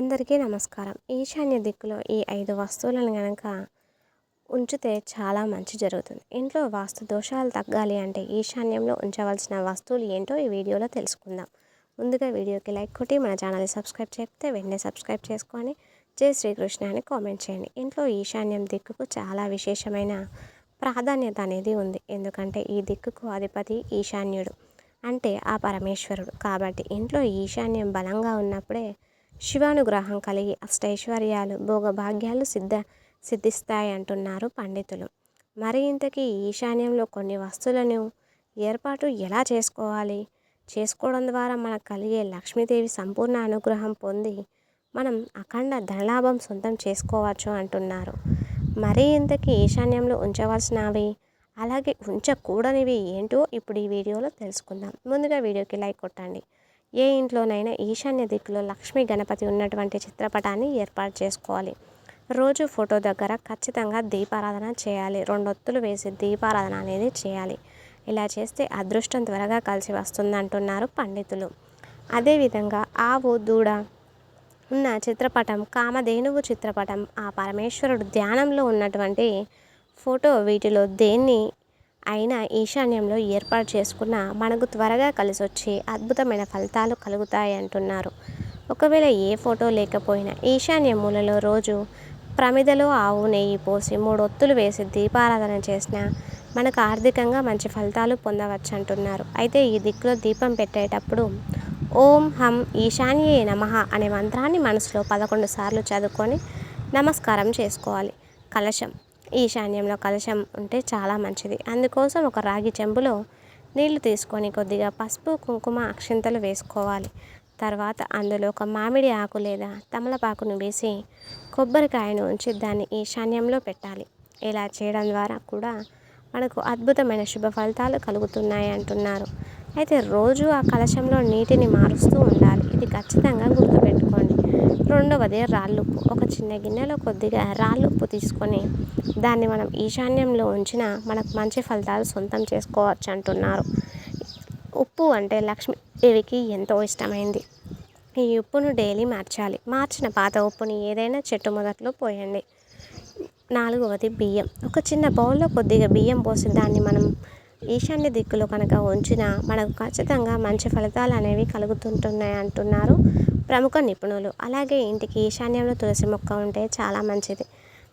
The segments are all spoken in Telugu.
అందరికీ నమస్కారం. ఈశాన్య దిక్కులో ఈ ఐదు వస్తువులను కనుక ఉంచితే చాలా మంచి జరుగుతుంది. ఇంట్లో వాస్తు దోషాలు తగ్గాలి అంటే ఈశాన్యంలో ఉంచవలసిన వస్తువులు ఏంటో ఈ వీడియోలో తెలుసుకుందాం. ముందుగా వీడియోకి లైక్ కొట్టి మన ఛానల్ని సబ్స్క్రైబ్ చేస్తే వెంటనే సబ్స్క్రైబ్ చేసుకొని జై శ్రీకృష్ణ అని కామెంట్ చేయండి. ఇంట్లో ఈశాన్యం దిక్కుకు చాలా విశేషమైన ప్రాధాన్యత అనేది ఉంది. ఎందుకంటే ఈ దిక్కుకు అధిపతి ఈశాన్యుడు. అంటే ఆ పరమేశ్వరుడు. కాబట్టి ఇంట్లో ఈశాన్యం బలంగా ఉన్నప్పుడే శివానుగ్రహం కలిగి అష్టైశ్వర్యాలు భోగభాగ్యాలు సిద్ధ సిద్ధిస్తాయి అంటున్నారు పండితులు. మరి ఇంతకీ ఈశాన్యంలో కొన్ని వస్తువులను ఏర్పాటు ఎలా చేసుకోవాలి? చేసుకోవడం ద్వారా మనకు కలిగే లక్ష్మీదేవి సంపూర్ణ అనుగ్రహం పొంది మనం అఖండ ధనలాభం సొంతం చేసుకోవచ్చు అంటున్నారు. మరి ఇంతకీ ఈశాన్యంలో ఉంచవలసినవి అలాగే ఉంచకూడనివి ఏంటో ఇప్పుడు ఈ వీడియోలో తెలుసుకుందాం. ముందుగా వీడియోకి లైక్ కొట్టండి. ఏ ఇంట్లోనైనా ఈశాన్య దిక్కులో లక్ష్మీ గణపతి ఉన్నటువంటి చిత్రపటాన్ని ఏర్పాటు చేసుకోవాలి. రోజు ఫోటో దగ్గర ఖచ్చితంగా దీపారాధన చేయాలి. రెండొత్తులు వేసి దీపారాధన అనేది చేయాలి. ఇలా చేస్తే అదృష్టం త్వరగా కలిసి వస్తుంది అంటున్నారు పండితులు. అదేవిధంగా ఆవు దూడ ఉన్న చిత్రపటం కామధేనువు చిత్రపటం ఆ పరమేశ్వరుడు ధ్యానంలో ఉన్నటువంటి ఫోటో వీటిలో దేన్ని అయినా ఈశాన్యంలో ఏర్పాటు చేసుకున్న మనకు త్వరగా కలిసి వచ్చి అద్భుతమైన ఫలితాలు కలుగుతాయి అంటున్నారు. ఒకవేళ ఏ ఫోటో లేకపోయినా ఈశాన్య మూలలో రోజు ప్రమిదలో ఆవు నెయ్యి పోసి మూడొత్తులు వేసి దీపారాధన చేసిన మనకు ఆర్థికంగా మంచి ఫలితాలు పొందవచ్చు అంటున్నారు అయితే ఈ దిక్కులో దీపం పెట్టేటప్పుడు ఓం హం ఈశాన్యే నమ అనే మంత్రాన్ని మనసులో పదకొండు సార్లు చదువుకొని నమస్కారం చేసుకోవాలి. కలశం. ఈశాన్యంలో కలశం ఉంటే చాలా మంచిది. అందుకోసం ఒక రాగి చెంబులో నీళ్ళు తీసుకొని కొద్దిగా పసుపు కుంకుమ అక్షింతలు వేసుకోవాలి. తర్వాత అందులో ఒక మామిడి ఆకు లేదా తమలపాకును వేసి కొబ్బరికాయను ఉంచి దాన్ని ఈశాన్యంలో పెట్టాలి. ఇలా చేయడం ద్వారా కూడా మనకు అద్భుతమైన శుభ ఫలితాలు కలుగుతున్నాయి అంటున్నారు. అయితే రోజు ఆ కలశంలో నీటిని మారుస్తూ ఉండాలి. ఇది ఖచ్చితంగా గుర్తుపెట్టుకోండి. రెండవది రాళ్ళుప్పు. ఒక చిన్న గిన్నెలో కొద్దిగా రాళ్ళుప్పు తీసుకొని దాన్ని మనం ఈశాన్యంలో ఉంచిన మనకు మంచి ఫలితాలు సొంతం చేసుకోవచ్చు అంటున్నారు. ఉప్పు అంటే లక్ష్మీదేవికి ఎంతో ఇష్టమైంది. ఈ ఉప్పును డైలీ మార్చాలి. మార్చిన పాత ఉప్పుని ఏదైనా చెట్టు మొదట్లో పోయండి. నాలుగవది బియ్యం. ఒక చిన్న బౌల్లో కొద్దిగా బియ్యం పోసి దాన్ని మనం ఈశాన్య దిక్కులో కనుక ఉంచిన మనకు ఖచ్చితంగా మంచి ఫలితాలు అనేవి కలుగుతుంటున్నాయి అంటున్నారు ప్రముఖ నిపుణులు. అలాగే ఇంటికి ఈశాన్యంలో తులసి మొక్క ఉంటే చాలా మంచిది.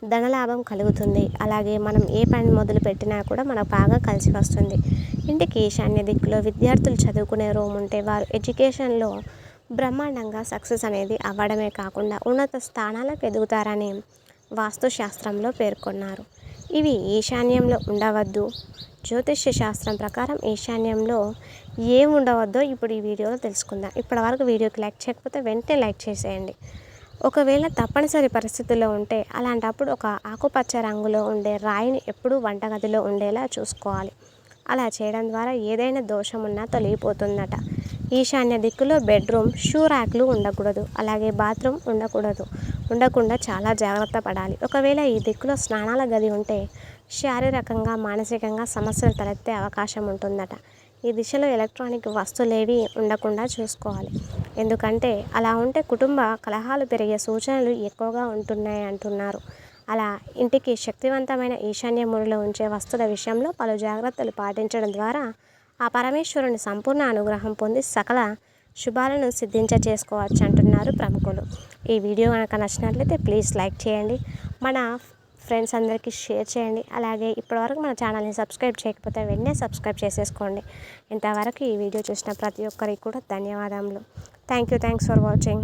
ధనలాభం కలుగుతుంది. అలాగే మనం ఏ పని మొదలు పెట్టినా కూడా మనకు బాగా కలిసి వస్తుంది. ఇంటికి ఈశాన్య దిక్కులో విద్యార్థులు చదువుకునే రూమ్ ఉంటే వారు ఎడ్యుకేషన్లో బ్రహ్మాండంగా సక్సెస్ అనేది అవ్వడమే కాకుండా ఉన్నత స్థానాలకు ఎదుగుతారని వాస్తుశాస్త్రంలో పేర్కొన్నారు. ఇవి ఈశాన్యంలో ఉండవద్దు. జ్యోతిష్య శాస్త్రం ప్రకారం ఈశాన్యంలో ఏం ఉండవద్దో ఇప్పుడు ఈ వీడియోలో తెలుసుకుందాం. ఇప్పటి వరకు వీడియోకి లైక్ చేయకపోతే వెంటనే లైక్ చేసేయండి. ఒకవేళ తప్పనిసరి పరిస్థితుల్లో ఉంటే అలాంటప్పుడు ఒక ఆకుపచ్చ రంగులో ఉండే రాయిని ఎప్పుడూ వంటగదిలో ఉండేలా చూసుకోవాలి. అలా చేయడం ద్వారా ఏదైనా దోషం ఉన్నా తొలగిపోతుందట. ఈశాన్య దిక్కులో బెడ్రూమ్ షూ ర్యాక్లు ఉండకూడదు. అలాగే బాత్రూమ్ ఉండకూడదు. ఉండకుండా చాలా జాగ్రత్త పడాలి. ఒకవేళ ఈ దిక్కులో స్నానాల గది ఉంటే శారీరకంగా మానసికంగా సమస్యలు తలెత్తే అవకాశం ఉంటుందట. ఈ దిశలో ఎలక్ట్రానిక్ వస్తువులేవి ఉండకుండా చూసుకోవాలి. ఎందుకంటే అలా ఉంటే కుటుంబ కలహాలు పెరిగే సూచనలు ఎక్కువగా ఉంటున్నాయి అంటున్నారు. అలా ఇంటికి శక్తివంతమైన ఈశాన్య మూలలో ఉంచే వస్తువుల విషయంలో పలు జాగ్రత్తలు పాటించడం ద్వారా ఆ పరమేశ్వరుని సంపూర్ణ అనుగ్రహం పొంది సకల శుభాలను సిద్ధించ చేసుకోవచ్చు అంటున్నారు ప్రముఖులు. ఈ వీడియో కనుక నచ్చినట్లయితే ప్లీజ్ లైక్ చేయండి. మన ఫ్రెండ్స్ అందరికీ షేర్ చేయండి. అలాగే ఇప్పటివరకు మన ఛానల్ని సబ్స్క్రైబ్ చేయకపోతే వెంటనే సబ్స్క్రైబ్ చేసేసుకోండి. ఇంతవరకు ఈ వీడియో చూసిన ప్రతి ఒక్కరికి కూడా ధన్యవాదములు. Thank you thanks for watching